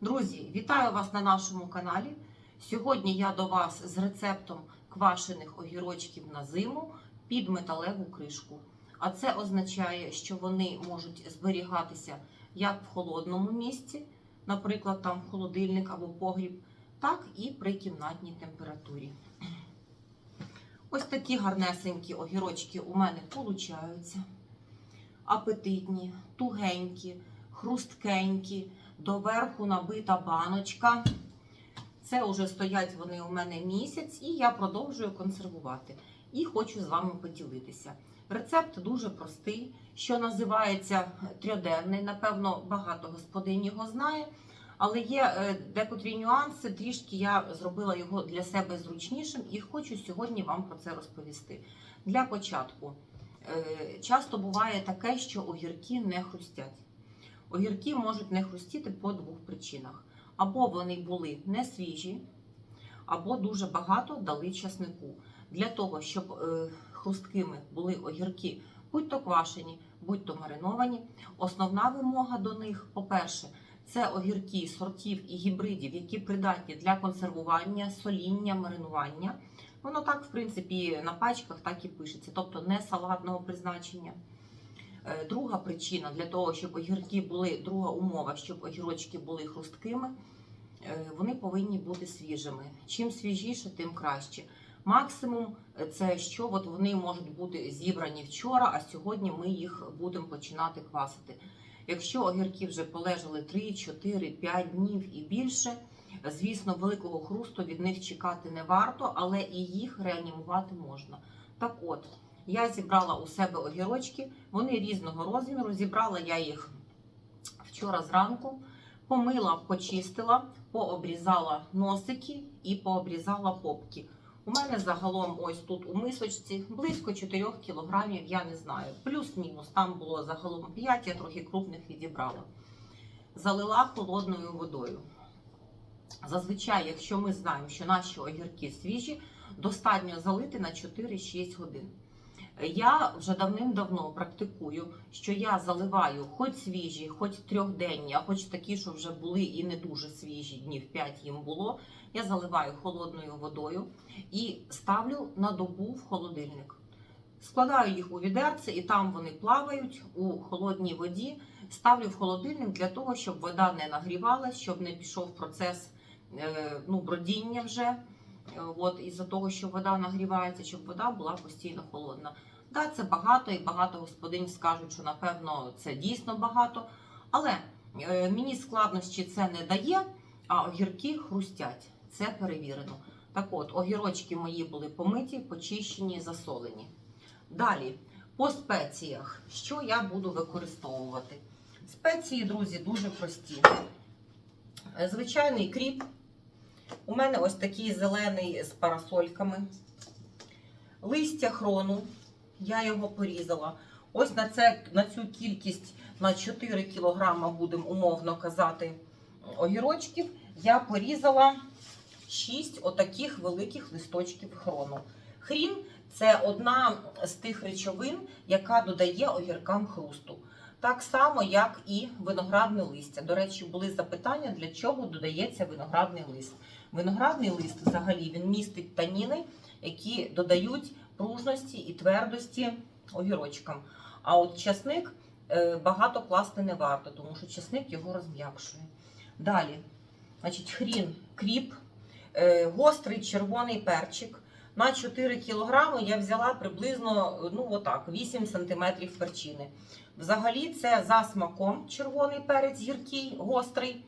Друзі, вітаю вас на нашому каналі. Сьогодні я до вас з рецептом квашених огірочків на зиму під металеву кришку. А це означає, що вони можуть зберігатися як в холодному місці, наприклад, там холодильник або погріб, так і при кімнатній температурі. Ось такі гарнесенькі огірочки у мене получаються. Апетитні, тугенькі, хрусткенькі, доверху набита баночка. Це вже стоять вони у мене місяць, і я продовжую консервувати. І хочу з вами поділитися. Рецепт дуже простий, що називається трьоденний. Напевно, багато господинь його знає. Але є е, декотрі нюанси, трішки я зробила його для себе зручнішим і хочу сьогодні вам про це розповісти. Для початку, е, часто буває таке, що огірки не хрустять. Огірки можуть не хрустіти по двох причинах: або вони були не свіжі, або дуже багато дали часнику. Для того, щоб е, хрусткими були огірки, будь-то квашені, будь-то мариновані. Основна вимога до них, по-перше, це огірки сортів і гібридів, які придатні для консервування, соління, маринування. Воно так, в принципі, на пачках так і пишеться, тобто не салатного призначення. Е, Друга причина для того, щоб огірки були, друга умова, щоб огірочки були хрусткими, е, вони повинні бути свіжими. Чим свіжіше, тим краще. Максимум е, це що от вони можуть бути зібрані вчора, а сьогодні ми їх будемо починати квасити. Якщо огірки вже полежали 3, 4, 5 днів і більше, звісно, великого хрусту від них чекати не варто, але і їх реанімувати можна. Так от, я зібрала у себе огірочки, вони різного розміру. Зібрала я їх вчора зранку, помила, почистила, пообрізала носики і пообрізала попки. У мене загалом ось тут у мисочці близько 4 кілограмів, я не знаю. Плюс-мінус, там було загалом 5, я трохи крупних відібрала. Залила холодною водою. Зазвичай, якщо ми знаємо, що наші огірки свіжі, достатньо залити на 4-6 годин. Я вже давним-давно практикую, що я заливаю хоч свіжі, хоч трьохденні, а хоч такі, що вже були і не дуже свіжі, днів 5 їм було. Я заливаю холодною водою і ставлю на добу в холодильник. Складаю їх у відерце, і там вони плавають у холодній воді. Ставлю в холодильник для того, щоб вода не нагрівалась, щоб не пішов процес е, ну, бродіння вже. Е, От із-за того, що вода нагрівається, щоб вода була постійно холодна. Да, це багато, і багато господинь скажуть, що напевно це дійсно багато. Але е, мені складнощі це не дає, а огірки хрустять. Це перевірено. Так от, огірочки мої були помиті, почищені, засолені. Далі, по спеціях, що я буду використовувати? Спеції, друзі, дуже прості. Е, Звичайний кріп. У мене ось такий зелений з парасольками. Листя хрону. Я його порізала. Ось на, це, на цю кількість на 4 кг, будемо умовно казати, огірочків. Я порізала 6 отаких великих листочків хрону. Хрін це одна з тих речовин, яка додає огіркам хрусту. Так само, як і виноградне листя. До речі, були запитання, для чого додається виноградний лист. Виноградний лист взагалі він містить таніни, які додають пружності і твердості огірочкам. А от часник е, багато класти не варто, тому що часник його розм'якшує. Далі, значить, хрін, кріп, е, гострий червоний перчик. На 4 кг я взяла приблизно ну, отак, 8 см перчини. Взагалі, це за смаком червоний перець гіркий, гострий.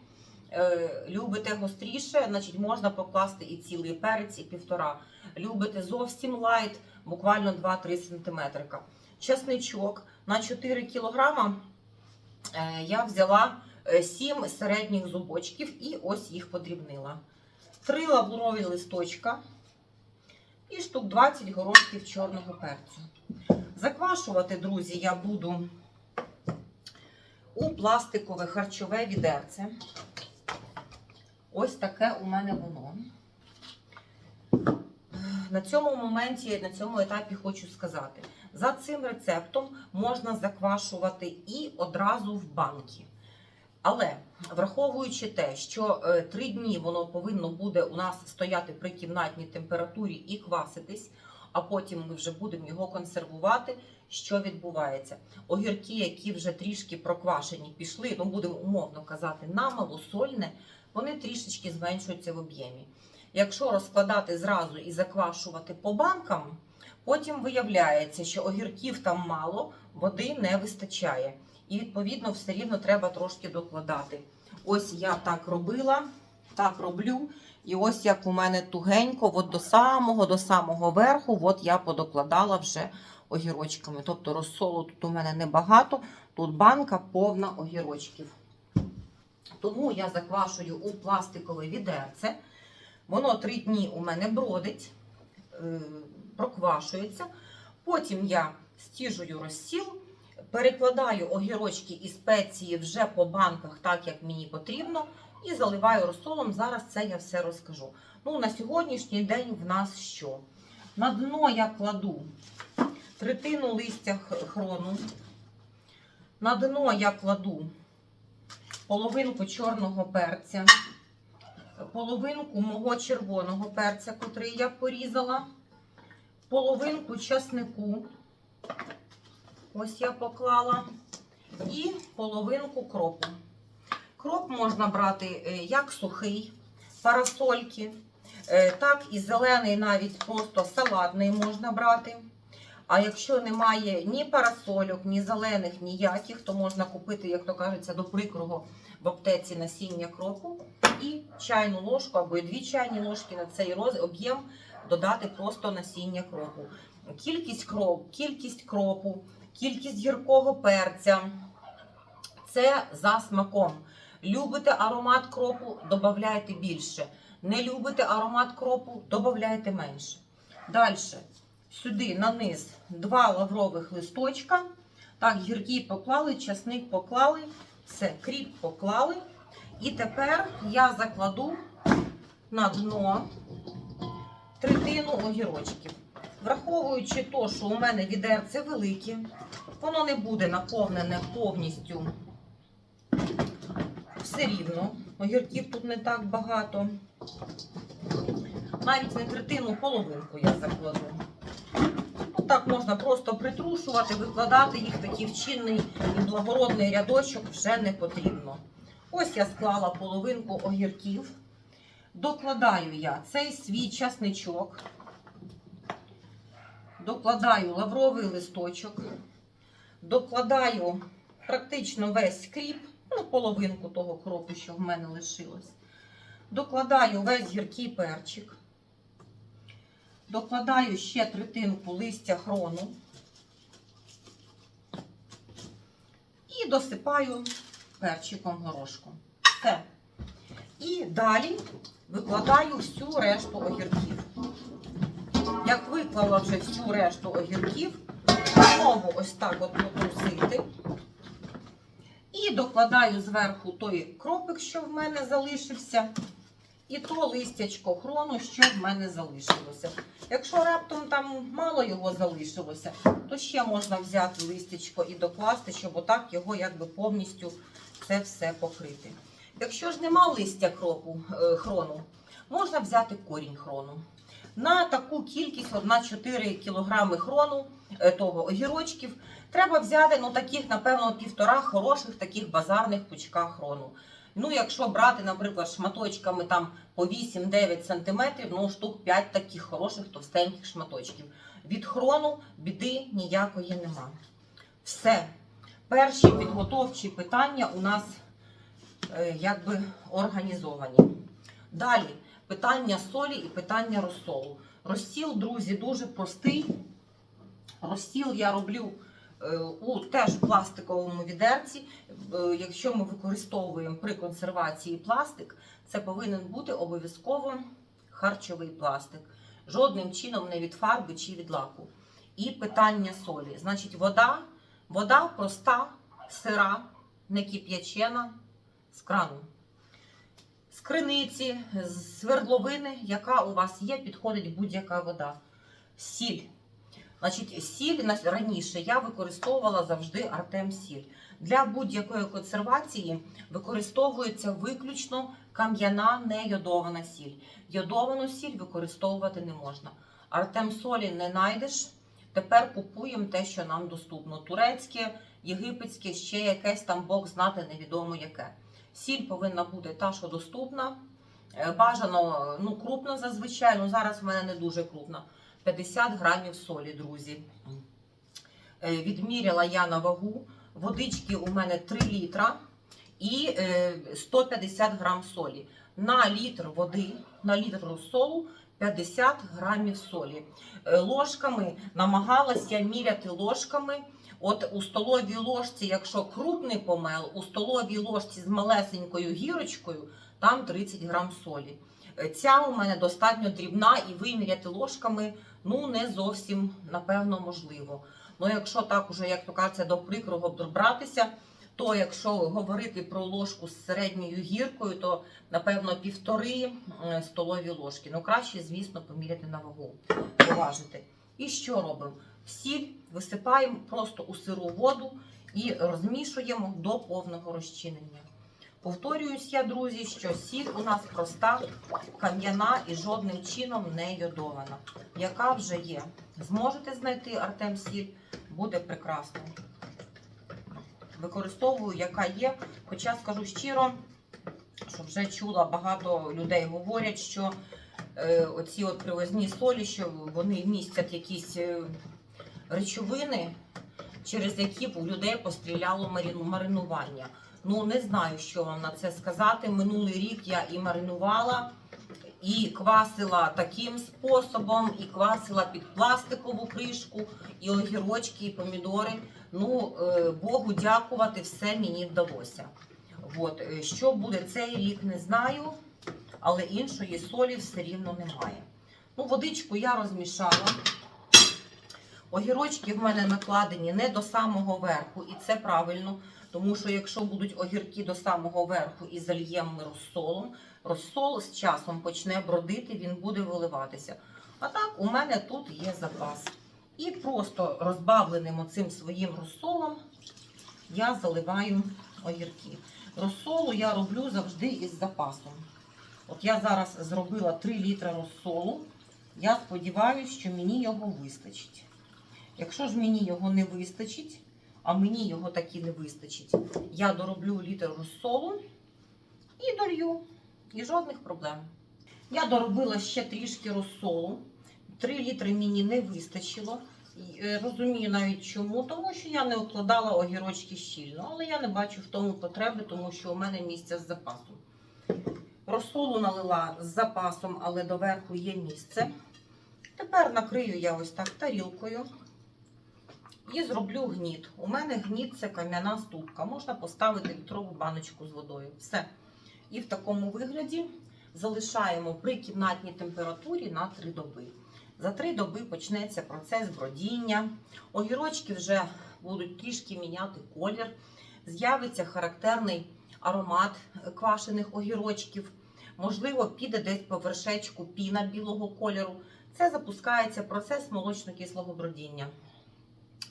Е, любите гостріше, значить можна покласти і цілий перець, і півтора. Любите зовсім лайт, буквально 2-3 см. Чесничок на 4 кг е, я взяла 7 середніх зубочків і ось їх подрібнила. 3 лаврові листочка і штук 20 горошків чорного перцю. Заквашувати, друзі, я буду у пластикове харчове відерце. Ось таке у мене воно. На цьому моменті, на цьому етапі хочу сказати: за цим рецептом можна заквашувати і одразу в банки. Але враховуючи те, що е, три дні воно повинно буде у нас стояти при кімнатній температурі і кваситись, а потім ми вже будемо його консервувати. Що відбувається? Огірки, які вже трішки проквашені, пішли, ну будемо умовно казати, на малосольне, вони трішечки зменшуються в об'ємі. Якщо розкладати зразу і заквашувати по банкам, потім виявляється, що огірків там мало, води не вистачає. І відповідно все рівно треба трошки докладати. Ось я так робила, так роблю. І ось як у мене тугенько, от до самого до самого верху, от я подокладала вже огірочками. Тобто розсолу тут у мене небагато, тут банка повна огірочків. Тому я заквашую у пластикове відерце. Воно три дні у мене бродить, е, проквашується. Потім я стіжую розсіл, перекладаю огірочки і спеції вже по банках, так як мені потрібно, і заливаю розсолом. Зараз це я все розкажу. Ну, на сьогоднішній день в нас що? На дно я кладу третину листя хрону. На дно я кладу половинку чорного перця, половинку мого червоного перця, котрий я порізала, половинку часнику. Ось я поклала. І половинку кропу. Кроп можна брати е, як сухий, парасольки, е, так і зелений, навіть просто салатний можна брати. А якщо немає ні парасольок, ні зелених, ніяких, то можна купити, як то кажеться, до прикрого в аптеці насіння кропу і чайну ложку або дві чайні ложки на цей об'єм додати просто насіння кропу. Кількість кроп, кількість кропу, кількість гіркого перця це за смаком. Любите аромат кропу, додавайте більше. Не любите аромат кропу, додавайте менше. Далі. Сюди на низ два лаврових листочка. Так, гіркі поклали, часник поклали, все, кріп поклали. І тепер я закладу на дно третину огірочків. Враховуючи те, що у мене відерце велике, воно не буде наповнене повністю все рівно. Огірків тут не так багато. Навіть не третину, половинку я закладу. Ну, так можна просто притрушувати, викладати їх такий в чинний і благородний рядочок вже не потрібно. Ось я склала половинку огірків. Докладаю я цей свій часничок. Докладаю лавровий листочок. Докладаю практично весь кріп, ну, половинку того кропу, що в мене лишилось. Докладаю весь гіркий перчик. Докладаю ще третинку листя хрону. І досипаю перчиком горошком. Все. І далі викладаю всю решту огірків. Як виклала вже всю решту огірків, знову ось так от потрусити. І докладаю зверху той кропик, що в мене залишився, і то листячко хрону, що в мене залишилося. Якщо раптом там мало його залишилося, то ще можна взяти листячко і докласти, щоб отак його якби повністю це все покрити. Якщо ж нема листя кропу, е, хрону, можна взяти корінь хрону. На таку кількість, от на 4 кг хрону е, того огірочків, треба взяти ну, таких, напевно, півтора хороших таких базарних пучка хрону. Ну, якщо брати, наприклад, шматочками там по 8-9 см, ну, штук 5 таких хороших товстеньких шматочків. Від хрону біди ніякої нема. Все. Перші підготовчі питання у нас е, якби організовані. Далі питання солі і питання розсолу. Розсіл, друзі, дуже простий. Розсіл я роблю е, у теж пластиковому відерці. Е, Якщо ми використовуємо при консервації пластик, це повинен бути обов'язково харчовий пластик. Жодним чином не від фарби чи від лаку. І питання солі. Значить, вода, вода проста, сира, не кип'ячена з крану. З криниці, з свердловини, яка у вас є, підходить будь-яка вода. Сіль. Значить, сіль раніше я використовувала завжди Артем сіль. Для будь-якої консервації використовується виключно кам'яна нейодована сіль. Йодовану сіль використовувати не можна. Артем солі не знайдеш. Тепер купуємо те, що нам доступно. Турецьке, єгипетське, ще якесь там Бог знати невідомо яке. Сіль повинна бути та, що доступна. Е, Бажано ну, крупно зазвичай, ну зараз в мене не дуже крупна. 50 грамів солі, друзі. Е, Відміряла я на вагу. Водички у мене 3 літра і е, 150 грам солі. На літр води, на літр розсолу 50 грамів солі. Е, Ложками намагалася міряти ложками. От у столовій ложці, якщо крупний помел, у столовій ложці з малесенькою гірочкою, там 30 грам солі. Е, Ця у мене достатньо дрібна і виміряти ложками ну не зовсім напевно можливо. Ну, якщо так уже, як то кажеться, до прикрого добратися, то якщо говорити про ложку з середньою гіркою, то напевно півтори е, столові ложки. Ну краще, звісно, поміряти на вагу, поважити. І що робимо? Сіль висипаємо просто у сиру воду і розмішуємо до повного розчинення. Повторююсь я, друзі, що сіль у нас проста, кам'яна і жодним чином не йодована. Яка вже є. Зможете знайти Артем сіль, буде прекрасно. Використовую, яка є. Хоча скажу щиро, що вже чула, багато людей говорять, що е, оці от привозні солі, що вони містять якісь е, речовини, через які у людей постріляло марину- маринування. Ну, не знаю, що вам на це сказати. Минулий рік я і маринувала, і квасила таким способом, і квасила під пластикову кришку, і огірочки, і помідори. Ну, е, Богу дякувати, все мені вдалося. От. е, Що буде цей рік, не знаю, але іншої солі все рівно немає. Ну, водичку я розмішала. Огірочки в мене накладені не до самого верху, і це правильно, тому що якщо будуть огірки до самого верху і зальємо ми розсолом, розсол з часом почне бродити, він буде виливатися. А так, у мене тут є запас. І просто розбавленим оцим своїм розсолом я заливаю огірки. Розсолу я роблю завжди із запасом. От я зараз зробила 3 літра розсолу. Я сподіваюся, що мені його вистачить. Якщо ж мені його не вистачить, а мені його таки не вистачить, я дороблю літр розсолу і долью. І жодних проблем. Я доробила ще трішки розсолу. 3 літри мені не вистачило. Е, Розумію навіть чому, тому що я не укладала огірочки щільно, але я не бачу в тому потреби, тому що у мене місця з запасом. Розсолу налила з запасом, але доверху є місце. Тепер накрию я ось так тарілкою і зроблю гніт. У мене гніт це кам'яна ступка. Можна поставити літрову баночку з водою. Все. І в такому вигляді залишаємо при кімнатній температурі на 3 доби. За 3 доби почнеться процес бродіння. Огірочки вже будуть трішки міняти колір. З'явиться характерний аромат квашених огірочків. Можливо, піде десь по вершечку піна білого кольору. Це запускається процес молочно-кислого бродіння.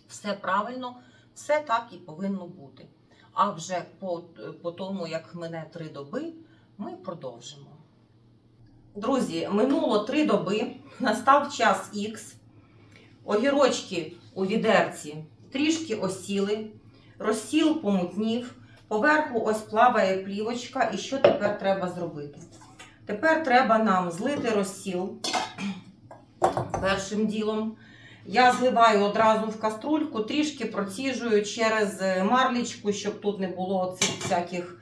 Все правильно, все так і повинно бути. А вже по, по тому, як мине три доби, ми продовжимо. Друзі, минуло три доби, настав час Х. Огірочки у відерці трішки осіли, розсіл помутнів, поверху ось плаває плівочка. І що тепер треба зробити? Тепер треба нам злити розсіл першим ділом. Я зливаю одразу в каструльку, трішки проціжую через марлічку, щоб тут не було цих всяких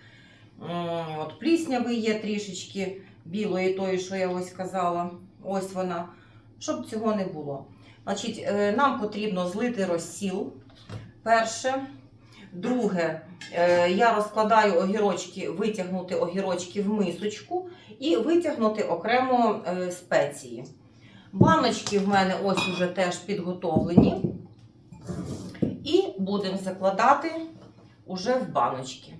от плісняви є трішечки білої, тої, що я ось казала. Ось вона. Щоб цього не було. Значить, е, нам потрібно злити розсіл. Перше. Друге, е, я розкладаю огірочки, витягнути огірочки в мисочку і витягнути окремо е, спеції. Баночки в мене ось уже теж підготовлені. І будемо закладати уже в баночки.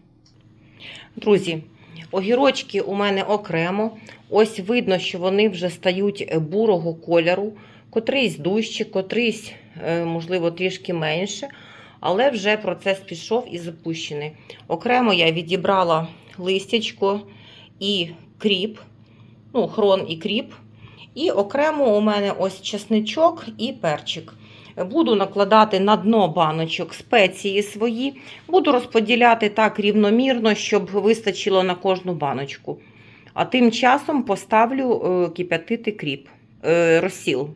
Друзі, огірочки у мене окремо. Ось видно, що вони вже стають бурого кольору. Котрийсь дужче, котрийсь, е, можливо, трішки менше. але вже процес пішов і запущений. Окремо я відібрала листячко і кріп, ну, хрон і кріп. І окремо у мене ось чесничок і перчик. Буду накладати на дно баночок спеції свої, буду розподіляти так рівномірно, щоб вистачило на кожну баночку. А тим часом поставлю е, кип'ятити кріп, е, розсіл.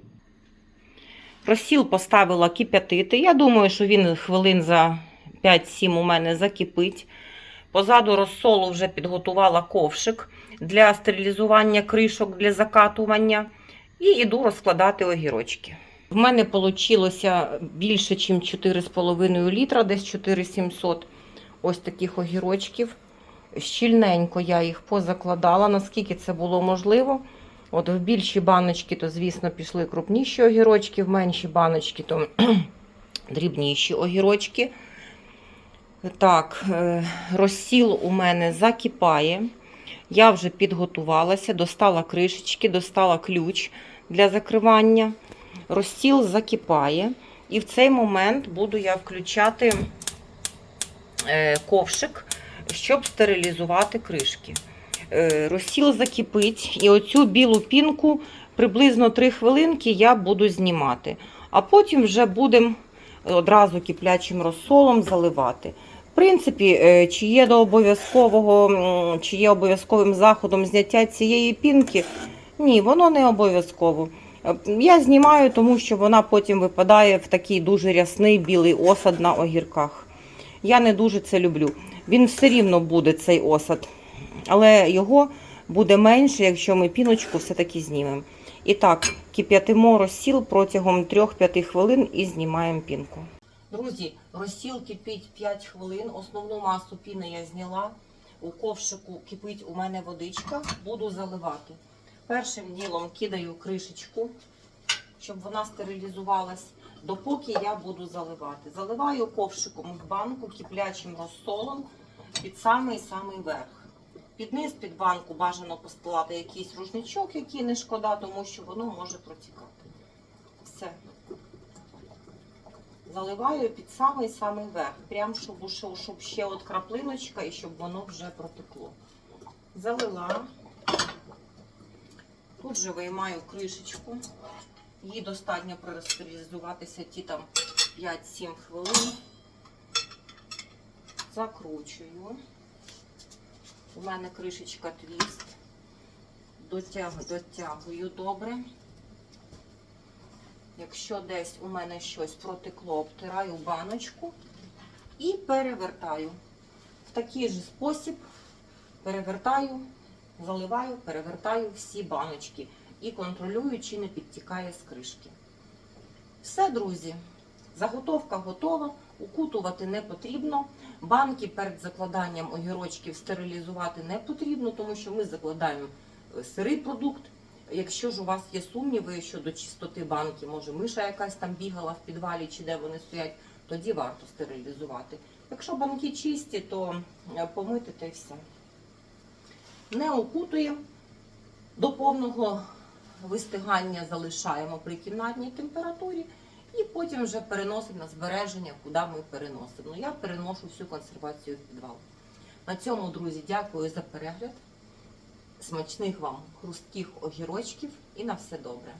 Розсіл поставила кип'ятити. Я думаю, що він хвилин за 5-7 у мене закипить. Позаду розсолу вже підготувала ковшик для стерилізування кришок для закатування. І йду розкладати огірочки. В мене вийшло більше, ніж 4,5 літра, десь 4700 ось таких огірочків. Щільненько я їх позакладала, наскільки це було можливо. От в більші баночки, то, звісно, пішли крупніші огірочки, в менші баночки, то дрібніші огірочки. Так, е, розсіл у мене закипає. Я вже підготувалася, достала кришечки, достала ключ для закривання. Розсіл закипає. І в цей момент буду я включати е, ковшик, щоб стерилізувати кришки. Е, Розсіл закипить, і оцю білу пінку приблизно 3 хвилинки я буду знімати. А потім вже будемо одразу киплячим розсолом заливати. В принципі, е, чи є до обов'язкового, чи є обов'язковим заходом зняття цієї пінки? Ні, воно не обов'язково. Е, Я знімаю, тому що вона потім випадає в такий дуже рясний білий осад на огірках. Я не дуже це люблю. Він все рівно буде цей осад, але його буде менше, якщо ми піночку все-таки знімемо. І так, кип'ятимо розсіл протягом 3-5 хвилин і знімаємо пінку. Друзі, розсіл кипить 5 хвилин. Основну масу піни я зняла. У ковшику кипить у мене водичка. Буду заливати. Першим ділом кидаю кришечку, щоб вона стерилізувалась, допоки я буду заливати. Заливаю ковшиком в банку киплячим розсолом під самий-самий верх. Під низ під банку бажано постилати якийсь рушничок, який не шкода, тому що воно може протікати. Все. Заливаю під самий-самий верх. Прям щоб, щоб ще от краплиночка і щоб воно вже протекло. Залила. Тут же виймаю кришечку. Їй достатньо простерилізуватися ті там 5-7 хвилин. Закручую. У мене кришечка твіст. Дотягую, дотягую добре. Якщо десь у мене щось протекло, обтираю баночку і перевертаю. В такий же спосіб перевертаю, заливаю, перевертаю всі баночки і контролюю, чи не підтікає з кришки. Все, друзі, заготовка готова, укутувати не потрібно. Банки перед закладанням огірочків стерилізувати не потрібно, тому що ми закладаємо е, сирий продукт. Якщо ж у вас є сумніви щодо чистоти банки, може миша якась там бігала в підвалі чи де вони стоять, тоді варто стерилізувати. Якщо банки чисті, то е, помити та й все. Не окутуємо. До повного вистигання залишаємо при кімнатній температурі і потім вже переносимо на збереження, куди ми переносимо. Ну, я переношу всю консервацію в підвал. На цьому, друзі, дякую за перегляд. Смачних вам хрустких огірочків і на все добре.